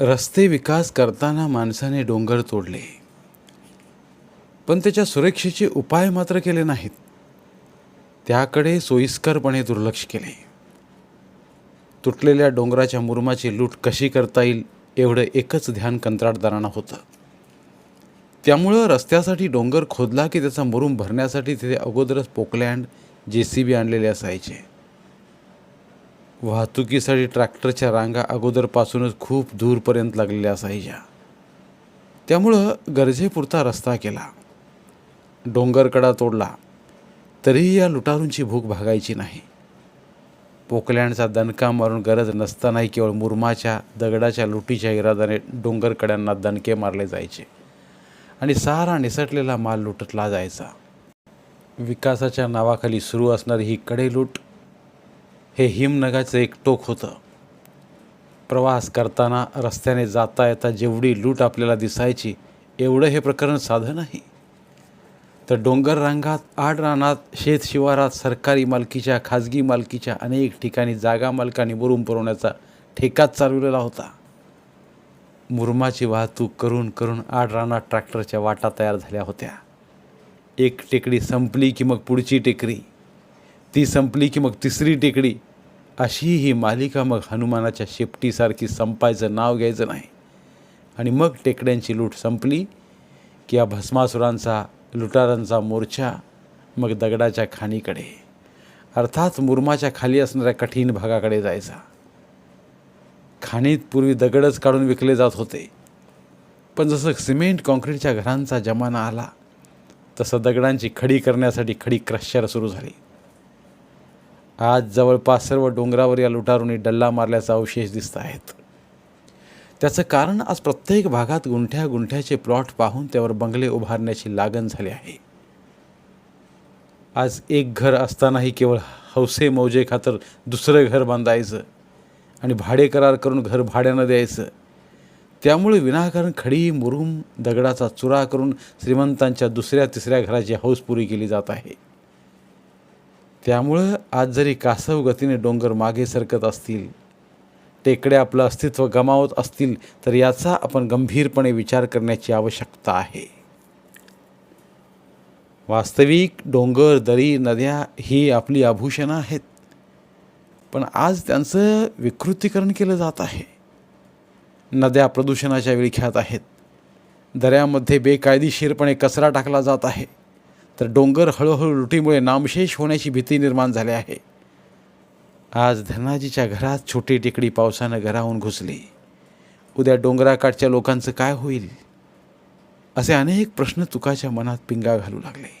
रस्ते विकास करताना माणसाने डोंगर तोडले. पण त्याच्या सुरक्षेचे उपाय मात्र केले नाहीत. त्याकडे सोयीस्करपणे दुर्लक्ष केले. तुटलेल्या डोंगराच्या मुरुमाची लूट कशी करता येईल एवढं एकच ध्यान कंत्राटदारांना होतं. त्यामुळं रस्त्यासाठी डोंगर खोदला की त्याचा मुरुम भरण्यासाठी तिथे अगोदरच पोकलँड जे सी बी आणलेले असायचे. वाहतुकीसाठी ट्रॅक्टरच्या रांगा अगोदरपासूनच खूप दूरपर्यंत लागलेल्या असायच्या. त्यामुळं गरजेपुरता रस्ता केला. डोंगरकडा तोडला. तरीही या लुटारूंची भूक भागायची नाही. पोकलँडचा दणका मारून गरज नसतानाही केवळ मुरमाच्या दगडाच्या लुटीच्या इरादाने डोंगरकड्यांना दणके मारले जायचे आणि सारा निसटलेला माल लुटला जायचा. विकासाच्या नावाखाली सुरू असणारी ही कडेलूट हे हिमनगाचं एक टोक होतं. प्रवास करताना रस्त्याने जाता येता जेवढी लूट आपल्याला दिसायची एवढं हे प्रकरण साधं नाही. तर डोंगर रांगात आड रानात शेत शिवारात सरकारी मालकीच्या खाजगी मालकीच्या अनेक ठिकाणी जागा मालकांनी बुरून पुरवण्याचा ठेकाच चालवलेला होता. मुरमाची वाहतूक करून करून आड रानात ट्रॅक्टरच्या वाटा तयार झाल्या होत्या. एक टेकडी संपली की मग पुढची टेकडी. ती संपली की मग तिसरी टेकडी. अशी ही मालिका मग हनुमानाच्या शेपटीसारखी संपायचं नाव घ्यायचं नाही. आणि मग टेकड्यांची लूट संपली की या भस्मासुरांचा लुटारांचा मोर्चा मग दगडाच्या खाणीकडे. अर्थात मुरमाच्या खाली असणाऱ्या कठीण भागाकडे जायचा. खाणीत पूर्वी दगडच काढून विकले जात होते. पण जसं सिमेंट कॉन्क्रीटच्या घरांचा जमाना आला तसं दगडांची खडी करण्यासाठी खडी क्रशर सुरू झाली. आज जवळपास सर्व डोंगरावर या लुटारूंनी डल्ला मारल्याचा अवशेष दिसत आहेत. त्याचं कारण आज प्रत्येक भागात गुंठ्या गुंठ्याचे प्लॉट पाहून त्यावर बंगले उभारण्याची लागण झाली आहे. आज एक घर असतानाही केवळ हौसे मौजे खातर दुसरं घर बांधायचं आणि भाडे करार करून घर भाड्यानं द्यायचं. त्यामुळे विनाकारण खडी मुरुम दगडाचा चुरा करून श्रीमंतांच्या दुसऱ्या तिसऱ्या घराची हौस पुरी केली जात आहे. त्यामुळं आज जरी कासव गतीने डोंगर मागे सरकत असतील टेकड्या आपलं अस्तित्व गमावत असतील तर याचा आपण गंभीरपणे विचार करण्याची आवश्यकता आहे. वास्तविक डोंगर दरी नद्या ही आपली आभूषणं आहेत. पण आज त्यांचं विकृतीकरण केलं जात आहे. नद्या प्रदूषणाच्या विळख्यात आहेत. दऱ्यामध्ये बेकायदेशीरपणे कचरा टाकला जात आहे. तर डोंगर हळूहळू लुटीमुळे नामशेष होण्याची भीती निर्माण झाली आहे. आज धनाजीच्या घरात छोटी टेकडी पावसानं घराहून घुसली. उद्या डोंगराकाठच्या लोकांचं काय होईल? असे अनेक प्रश्न तुकाच्या मनात पिंगा घालू लागले.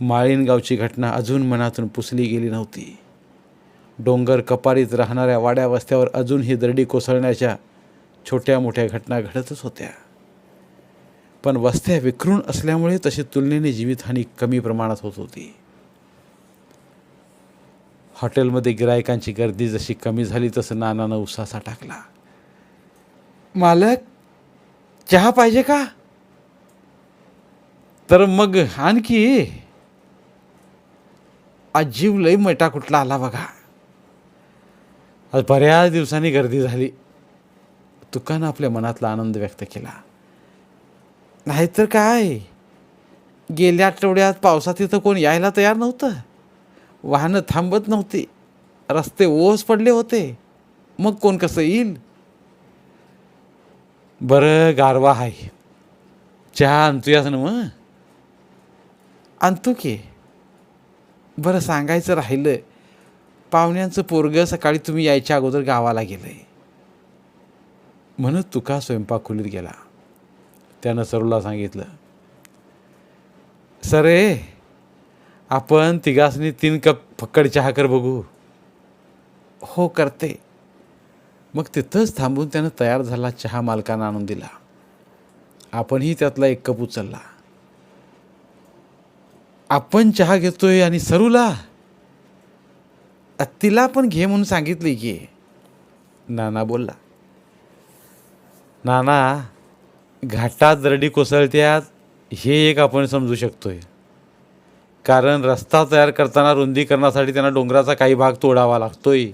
माळीनगावची घटना अजून मनातून पुसली गेली नव्हती. डोंगर कपारीत राहणाऱ्या वाड्या वस्त्यावर अजून ही दरडी कोसळण्याच्या छोट्या मोठ्या घटना घडतच होत्या. पण वस्त्या विखरून असल्यामुळे तशी तुलनेने जीवितहानी कमी प्रमाणात होत होती. हॉटेलमध्ये गिरायकांची गर्दी जशी कमी झाली तसं नानानं उसासा टाकला. मालक चहा पाहिजे का? तर मग आणखी. आज जीव लई मैटा कुठला आला बघा. आज बऱ्याच दिवसांनी गर्दी झाली. तुकानं आपल्या मनातला आनंद व्यक्त केला. नाहीतर काय? गेल्या आठवड्यात पावसात इथं कोण यायला तयार नव्हतं. वाहनं थांबत नव्हती. रस्ते ओस पडले होते. मग कोण कसं येईल? बरं गारवा आहे चहा आणतोयास ना मग आणतो की. बरं सांगायचं राहिलं. पाहुण्यांचं पोरगं सकाळी तुम्ही यायच्या अगोदर गावाला गेलं आहे म्हणत तुका स्वयंपाक खोलीत गेला. त्यानं सरूला सांगितलं सरे आपण तिघासनी तीन कप फक्कड चहा कर बघू. हो करते. मग तिथंच थांबून त्यानं तयार झाला चहा मालकानं आणून दिला. आपणही त्यातला एक कप उचलला. आपण चहा घेतोय आणि सरूला? तिला पण घे म्हणून सांगितले की. नाना बोलला नाना घाटात दरडी कोसळत्यात हे एक आपण समजू शकतो आहे कारण रस्ता तयार करताना रुंदीकरणासाठी त्यांना डोंगराचा काही भाग तोडावा लागतोय.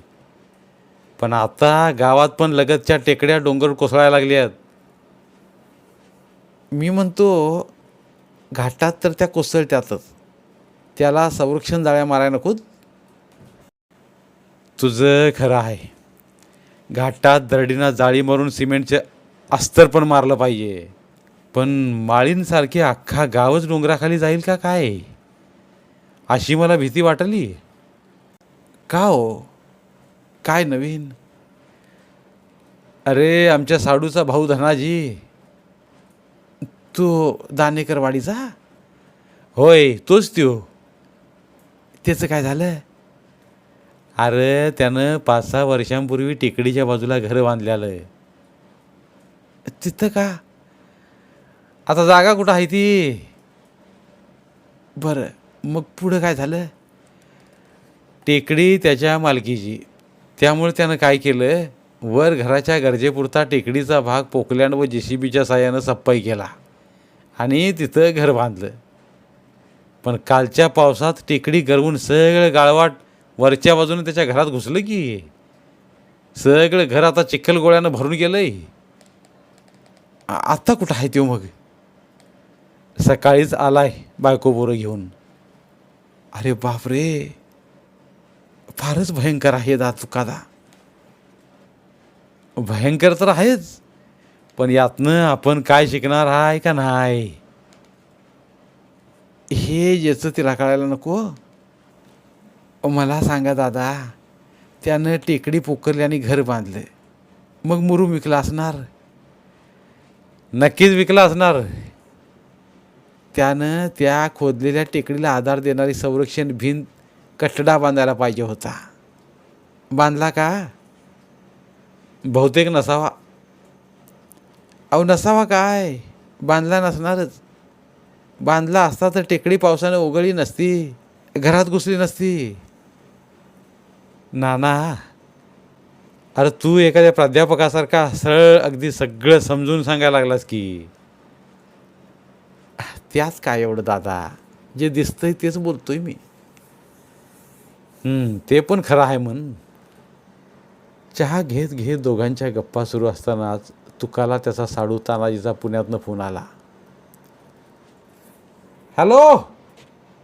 पण आता गावात पण लगतच्या टेकड्या डोंगर कोसळायला लागल्यात. मी म्हणतो घाटात तर त्या कोसळत्यातच. त्याला संरक्षण जाळ्या मारायला नकोत. तुझं खरं आहे. घाटात दरडीना जाळी मारून सिमेंटचे अस्तर पण मारलं पाहिजे. पण माळींसारखे अख्खा गावच डोंगराखाली जाईल का काय? अशी मला भीती वाटली. का हो? काय नवीन? अरे आमच्या साडूचा भाऊ धनाजी. तो दानेकरवाडीचा? होय तोच त्यो. त्याचं काय झालं? अरे त्यानं पाच सहा वर्षांपूर्वी टेकडीच्या बाजूला घर बांधलेलं तिथं का? आता जागा कुठं आहे ती? बरं मग पुढं काय झालं? टेकडी त्याच्या मालकीची. त्यामुळे त्यानं काय केलं? वर घराच्या गरजेपुरता टेकडीचा भाग पोकलँड व जे सी बीच्या साह्यानं सप्पाई केला आणि तिथं घर बांधलं. पण कालच्या पावसात टेकडी गरवून सगळं गाळवाट वरच्या बाजूने त्याच्या घरात घुसलं की? सगळं घर आता चिखल गोळ्यानं भरून गेलं आहे आत्ता कुठं आहे तो मग? सकाळीच आलाय बायको बोरं घेऊन. अरे बापरे. फारच भयंकर आहे दा चुकादा. भयंकर तर आहेच पण यातनं आपण काय शिकणार आहे का नाही? हे ज्याचं तिला कळायला नको. मला सांगा दादा त्यानं टेकडी पोकरली आणि घर बांधलं मग मुरुम विकला असणार. नक्कीच विकला असणार. त्यानं त्या खोदलेल्या टेकडीला आधार देणारी संरक्षण भिंत कठडा बांधायला पाहिजे होता. बांधला का? बहुतेक नसावा. अहो नसावा काय? बांधला नसणारच. बांधला असता तर टेकडी पावसानं उघडली नसती. घरात घुसली नसती. नाना अरे तू एखाद्या प्राध्यापकासारखा सरळ अगदी सगळं समजून सांगायला लागलास की. त्याच काय एवढं दादा? जे दिसतंय तेच बोलतोय मी. ते पण खरं आहे म्हण. चहा घेत घेत दोघांच्या गप्पा सुरू असतानाच तुकाला त्याचा साडू तानाजीचा पुण्यातनं फोन आला. हॅलो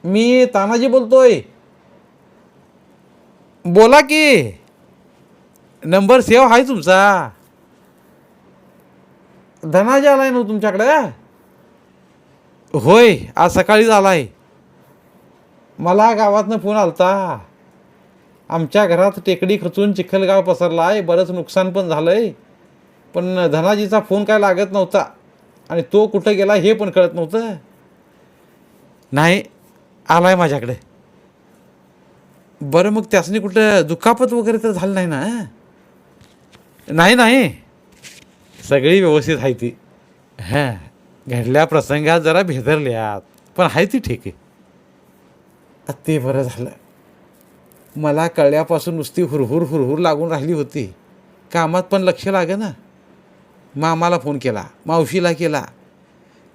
मी तानाजी बोलतोय. बोला की. नंबर सेव्ह आहे तुमचा. धनाजी आलाय ना तुमच्याकडे? होय आज सकाळीच आलाय मला गावातनं फोन आलता. आमच्या घरात टेकडी खचून चिखलगाव पसरला आहे. बरंच नुकसान पण झालं आहे पण धनाजीचा फोन काय लागत नव्हता. आणि तो कुठं गेला हे पण कळत नव्हतं. नाही आलाय माझ्याकडे. बरं मग त्यासनी कुठं दुखापत वगैरे तर झालं नाही ना नाही नाही. सगळी व्यवस्थित आहे ती. हां. घडल्या प्रसंगात जरा भेदरल्यात पण आहे ती ठीक आहे. ते बरं झालं. मला कळल्यापासून नुसती हुरहुर हुरहुर लागून राहिली होती. कामात पण लक्ष लागे ना मामाला फोन केला मावशीला केला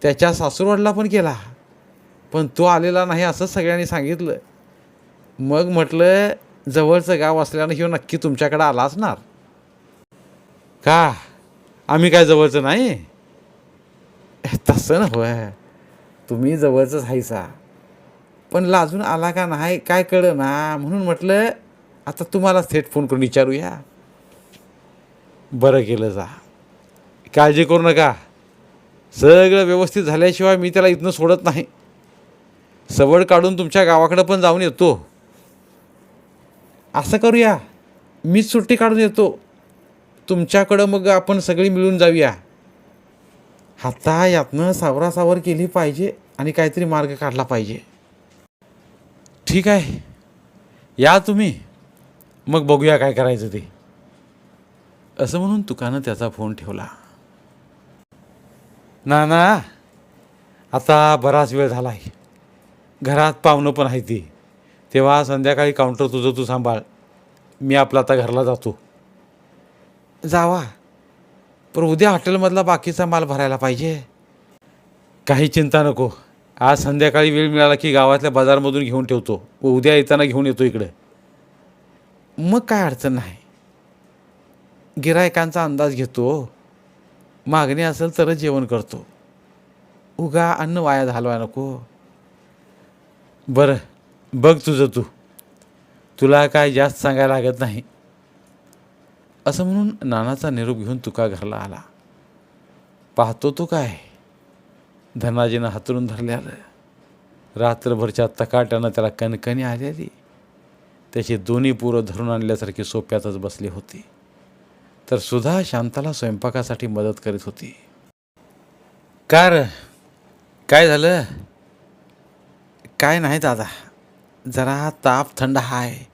त्याच्या सासूरवाडला पण केला. पण तो आलेला नाही असं सगळ्यांनी सांगितलं. मग म्हटलं जवळचं गाव असल्यानं ह्यो नक्की तुमच्याकडे आला असणार का? आम्ही काय जवळचं नाही? तसं ना होय तुम्ही जवळचंच हायसा पण लाजून आला का नाही काय कळलं ना म्हणून म्हटलं आता तुम्हाला थेट फोन करून विचारूया. बरं केलं जा. काळजी करू नका. सगळं व्यवस्थित झाल्याशिवाय मी त्याला इथनं सोडत नाही. सवड काढून तुमच्या गावाकडं पण जाऊन येतो. असं करूया. मीच सुट्टी काढून येतो. तुमच्याकडं मग आपण सगळी मिळून जाऊया. हाता यातनं सावरासावर केली पाहिजे आणि काहीतरी मार्ग काढला पाहिजे. ठीक आहे. या तुम्ही. मग बघूया काय करायचं ते. असं म्हणून तुकानं त्याचा फोन ठेवला. ना ना आता बराच वेळ झाला आहे घरात पाहुणं पण आहे ती. तेव्हा संध्याकाळी काउंटर तुझं तू सांभाळ. मी आपला आता घरला जातो. जावा. पण उद्या हॉटेलमधला बाकीचा माल भरायला पाहिजे. काही चिंता नको. आज संध्याकाळी वेळ मिळाला की गावातल्या बाजारमधून घेऊन ठेवतो. व उद्या येताना घेऊन येतो इकडं. मग काय अडचण नाही. गिरायकांचा अंदाज घेतो. मागणी असेल तरच जेवण करतो. उगा अन्न वाया घालवाय नको. बरं बघ तुझं तू. तुला काय जास्त सांगायला लागत नाही. असं म्हणून नानाचा निरोप घेऊन तुका घरला आला. पाहतो तो काय? धनाजीनं हातरून धरल्यालं. रात्रभरच्या तकाट्यानं त्याला कणकणी आलेली. त्याची दोन्ही पोरं धरून आणल्यासारखी सोप्यातच बसली होती. तर सुधा शांताला स्वयंपाकासाठी मदत करीत होती. कार काय झालं? काय नाही दादा. जरा ताप थंड हाय.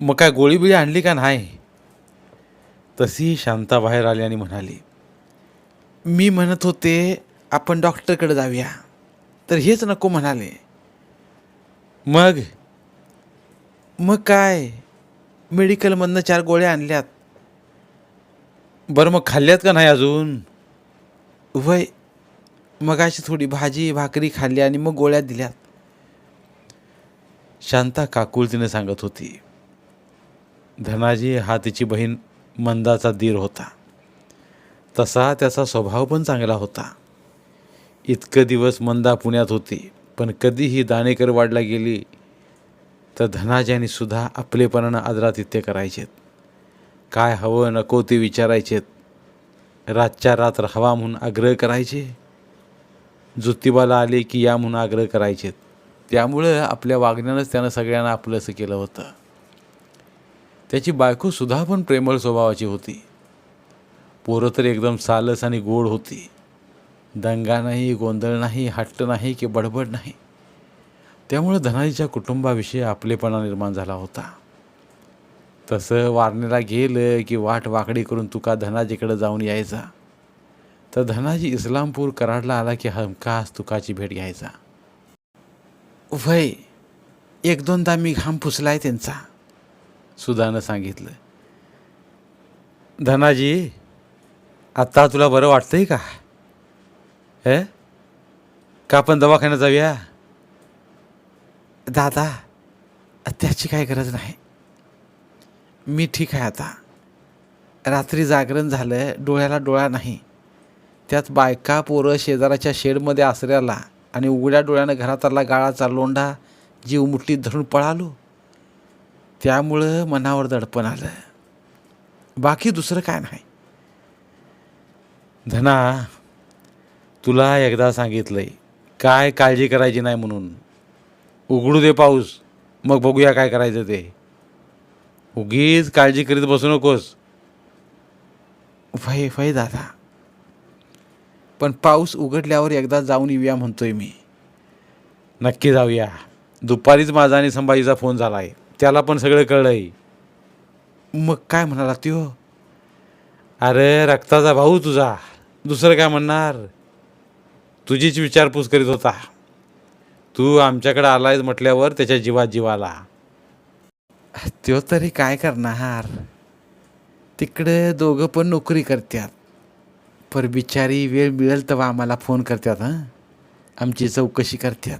मग काय गोळी बिळी आणली का नाही? तशी शांता बाहेर आली आणि म्हणाली मी म्हणत होते आपण डॉक्टरकडे जाऊया तर हेच नको म्हणाले. मग? मग काय? मेडिकलमधनं चार गोळ्या आणल्यात. बरं मग खाल्ल्यात का नाही अजून? वय मगाशी थोडी भाजी भाकरी खाल्ली आणि मग गोळ्या दिल्यात. शांता काकुळतीने सांगत होती धनाजी हा तिची बहीण मंदाचा दीर होता. तसा त्याचा स्वभाव पण चांगला होता. इतकं दिवस मंदा पुण्यात होती पण कधीही दाणेकर वाढला गेली तर धनाजी सुद्धा आपलेपणानं आदरातिथ्य करायचेत. काय हवं नको ते विचारायचेत. रातच्या रात्र हवा म्हणून आग्रह करायचे. ज्योतिबाला आले की या म्हणून आग्रह करायचेत. त्यामुळं आपल्या वागण्यानंच त्यानं सगळ्यांना आपलंसं केलं होतं. त्याची बायकोसुद्धा पण प्रेमळ स्वभावाची होती. पोरं तर एकदम सालस आणि गोड होती. दंगा नाही गोंधळ नाही हट्ट नाही की बडबड नाही. त्यामुळं धनाजीच्या कुटुंबाविषयी आपलेपणा निर्माण झाला होता. तसं वारणेला गेलं की वाट वाकडी करून तुका धनाजीकडे जाऊन यायचा. तर धनाजी इस्लामपूर कराडला आला की हमखास तुकाची भेट घ्यायचा. वय एक दोनदा मी घाम पुसलाय त्यांचा. सुधानं सांगितलं. धनाजी आत्ता तुला बरं वाटतंय का? हे? का आपण दवाखान्यात जाऊया? दादा त्याची काय गरज नाही. मी ठीक आहे आता. रात्री जागरण झालं डोळ्याला डोळा नाही. त्यात बायका पोरं शेजाराच्या शेडमध्ये आसऱ्याला आणि उघड्या डोळ्यानं घरातला गाळाचा लोंढा जीव मुठीत धरून पळालो. त्यामुळं मनावर दडपण आलं. बाकी दुसरं काय नाही. धना तुला एकदा सांगितलंय काय काळजी करायची नाही म्हणून. उघडू दे पाऊस मग बघूया काय करायचं ते. उगीच काळजी करीत बसू नकोस. वय वय दादा. पण पाऊस उघडल्यावर एकदा जाऊन येऊया म्हणतोय मी. नक्की जाऊया. दुपारीच माझा आणि संभाजीचा फोन झाला आहे त्याला पण सगळं कळलं आहे मग काय म्हणाला त्यो अरे रक्ताचा भाऊ तुझा. दुसरं काय म्हणणार? तुझीच विचारपूस करीत होता. तू आमच्याकडे आलायस म्हटल्यावर त्याच्या जीवात जीव आला त्यो तरी काय करणार? तिकडे दोघं पण नोकरी करतात पर बिचारी वेळ मिळेल तेव्हा आम्हाला फोन करतात हां? आमची चौकशी करतात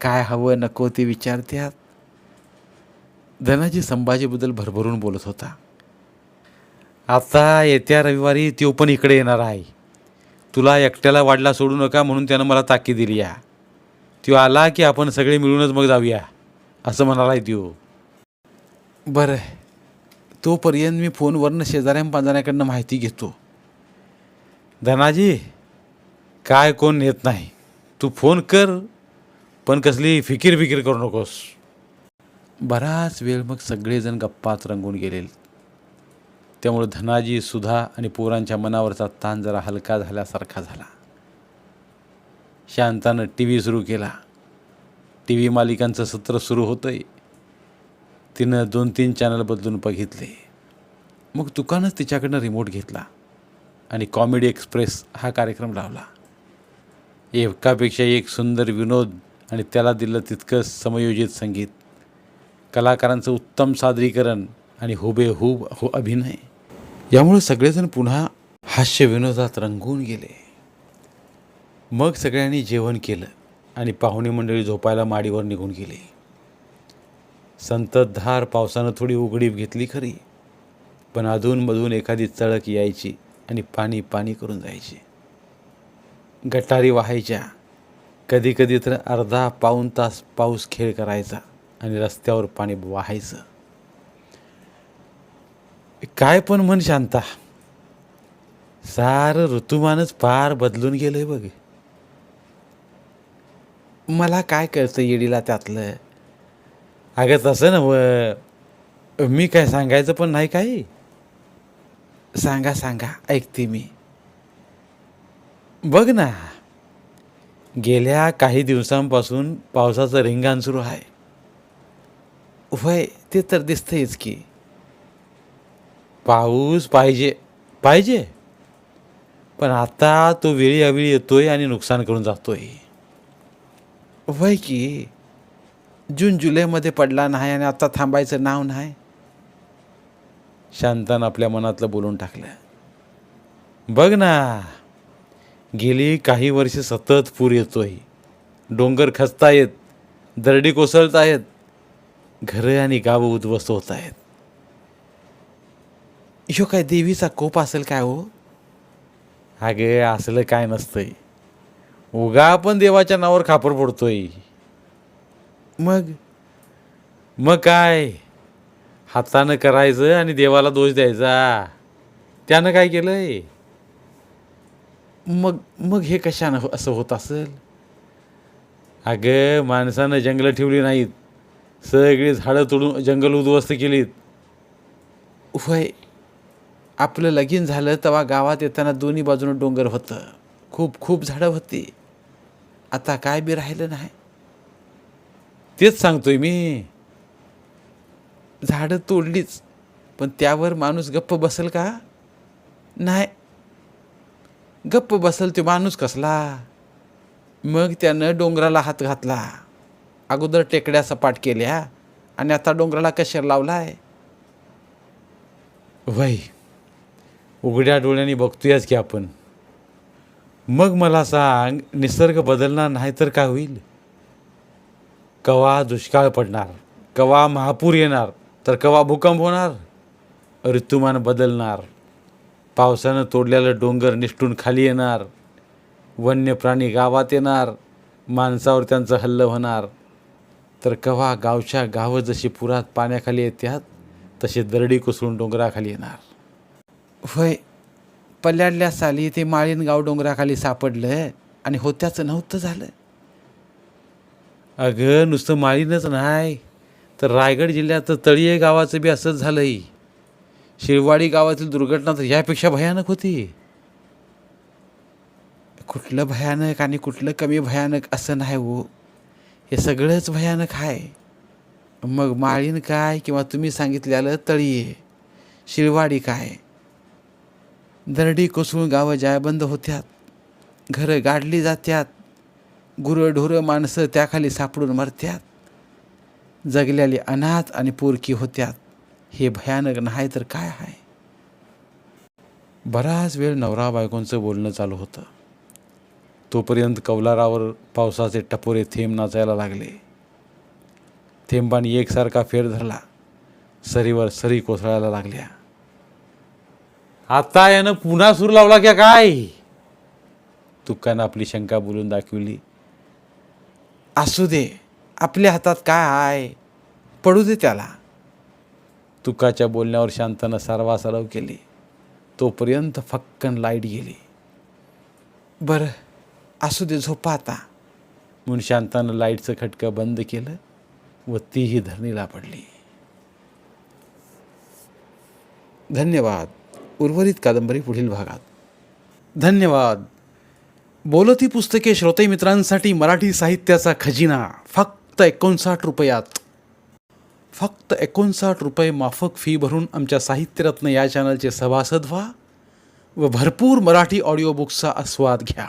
काय हवं नको ते विचारतात धनाजी संभाजीबद्दल भरभरून बोलत होता. आता येत्या रविवारी तो पण इकडे येणार आहे. तुला एकट्याला वाढला सोडू नका म्हणून त्यानं मला ताकी दिली या. तो आला की आपण सगळे मिळूनच मग जाऊया असं म्हणालाय तो बरं. तोपर्यंत मी फोनवरनं शेजाऱ्या पाजाऱ्याकडनं माहिती घेतो. धनाजी काय कोण येत नाही. तू फोन कर पण कसली फिकीर फिकीर करू नकोस. बराच वेळ मग सगळेजण गप्पात रंगून गेले त्यामुळे धनाजी सुधा आणि पोरांच्या मनावरचा ताण जरा हलका झाल्यासारखा झाला. शांतानं टी व्ही सुरू केला. टी व्ही मालिकांचं सत्र सुरू होतंय. तिनं दोन तीन चॅनल बदलून बघितले. मग तुकानंच तिच्याकडनं रिमोट घेतला आणि कॉमेडी एक्सप्रेस हा कार्यक्रम लावला. एकापेक्षा एक सुंदर विनोद आणि त्याला दिलं तितकंच समयोजित संगीत. कलाकारांचं उत्तम सादरीकरण आणि हुबेहूब हो अभिनय. यामुळे सगळेजण पुन्हा हास्य विनोदात रंगून गेले. मग सगळ्यांनी जेवण केलं आणि पाहुणे मंडळी झोपायला माडीवर निघून गेली. संततधार पावसानं थोडी उघडीप घेतली खरी पण अधूनमधून एखादी चळक यायची आणि पाणी पाणी करून जायची. गटारी वाहायच्या. कधीकधी तर अर्धा पाऊण तास पाऊस खेळ करायचा. आणि रस्त्यावर पाणी वाहायचं. काय पण मन शांता. सारं ऋतुमानच फार बदलून गेलंय बघ. मला काय कळतं येडीला त्यातलं? अगं तसं नव मी काय सांगायचं पण नाही काही. सांगा सांगा ऐकते मी. बघ ना. गेल्या काही दिवसांपासून पावसाचं रिंगाण सुरू आहे. वय ते तर दिसतंयच की. पाऊस पाहिजे पाहिजे. पण आता तो वेळी अवेळी येतोय आणि नुकसान करून जातोय. वय की जून जुलैमध्ये पडला नाही आणि आता थांबायचं नाव नाही. शांतान आपल्या मनातलं बोलून टाकलं. बघ ना गेली काही वर्षे सतत पूर येतोय. डोंगर खचतायत दरडी कोसळतायत. घरं आणि गावं उद्ध्वस्त होत आहेत. ह्यो काय देवीचा कोप असेल काय हो? अगे असलं काय नसतंय. उगा आपण देवाच्या नावावर खापर फोडतोय. मग? मग काय? हातानं करायचं आणि देवाला दोष द्यायचा. त्यानं काय केलंय? मग मग हे कशानं असं होत असेल? अगं माणसानं जंगलं ठेवली नाहीत. सगळी झाडं तोडून जंगल उद्ध्वस्त केलीत. होय आपलं लगीन झालं तेव्हा गावात येताना दोन्ही बाजूनं डोंगर होतं. खूप खूप झाडं होती. आता काय बी राहिलं नाही. तेच सांगतोय मी. झाडं तोडलीच पण त्यावर माणूस गप्प बसल का? नाही. गप्प बसल तो माणूस कसला? मग त्यानं डोंगराला हात घातला. अगोदर टेकड्या सपाट केल्या आणि आता डोंगराला कशा लावला आहे वय उघड्या डोळ्यांनी बघतोयच की आपण. मग मला सांग निसर्ग बदलणार नाही तर काय होईल? कवा दुष्काळ पडणार कवा महापूर येणार तर कवा भूकंप होणार? ऋतुमान बदलणार पावसानं तोडलेलं डोंगर निष्ठून खाली येणार वन्य प्राणी गावात येणार माणसावर त्यांचं हल्लं होणार तर कवा गावच्या गावं जशी पुरात पाण्याखाली येतात तशी दरडी कोसळून डोंगराखाली येणार. होय पल्ल्याडल्या साली ते माळीन गाव डोंगराखाली सापडलं आणि होत्याचं नव्हतं झालं. अगं नुसतं माळीनच नाही तर रायगड जिल्ह्यात तळीये गावाचं बी असंच झालंय. शिरवाडी गावातील दुर्घटना तर यापेक्षा भयानक होती. कुठलं भयानक आणि कुठलं कमी भयानक असं नाही हो. हे सगळंच भयानक आहे. मग माळीन काय किंवा तुम्ही सांगितलेलं तळीये. शिळवाडी काय? दरडी कोसळून गावं जायबंद होत्यात. घरं गाडली जात्यात. गुरंढोरं माणसं त्याखाली सापडून मरत्यात. जगलेली अनाथ आणि पोरकी होत्यात. हे भयानक नाही तर काय आहे? बराच वेळ नवरा बायकोंचं बोलणं चालू होतं. तोपर्यंत कौलारावर पावसाचे टपोरे थेंब नाचायला लागले. थेंबांनी एकसारखा फेर धरला. सरीवर सरी कोसळायला लागल्या. आता यानं पुन्हा सूर लावला क्या काय? तुकानं आपली शंका बोलून दाखवली. असू दे आपल्या हातात काय आहे? पडू दे त्याला. तुकाच्या बोलण्यावर शांतानं सारवासारव केली. तोपर्यंत फक्कन लाइट गेली. बरं. असू दे झोपा आता. म्हणून शांतानं लाईटचं खटकं बंद केलं व तीही धरणीला पडली. धन्यवाद. उर्वरित कादंबरी पुढील भागात. धन्यवाद. बोलती पुस्तके श्रोते मित्रांसाठी मराठी साहित्याचा खजिना. फक्त एकोणसाठ रुपयात. फक्त एकोणसाठ रुपये माफक फी भरून आमच्या साहित्यरत्न या चॅनलचे सभासद व्हा व भरपूर मराठी ऑडिओ बुक्सचा आस्वाद घ्या.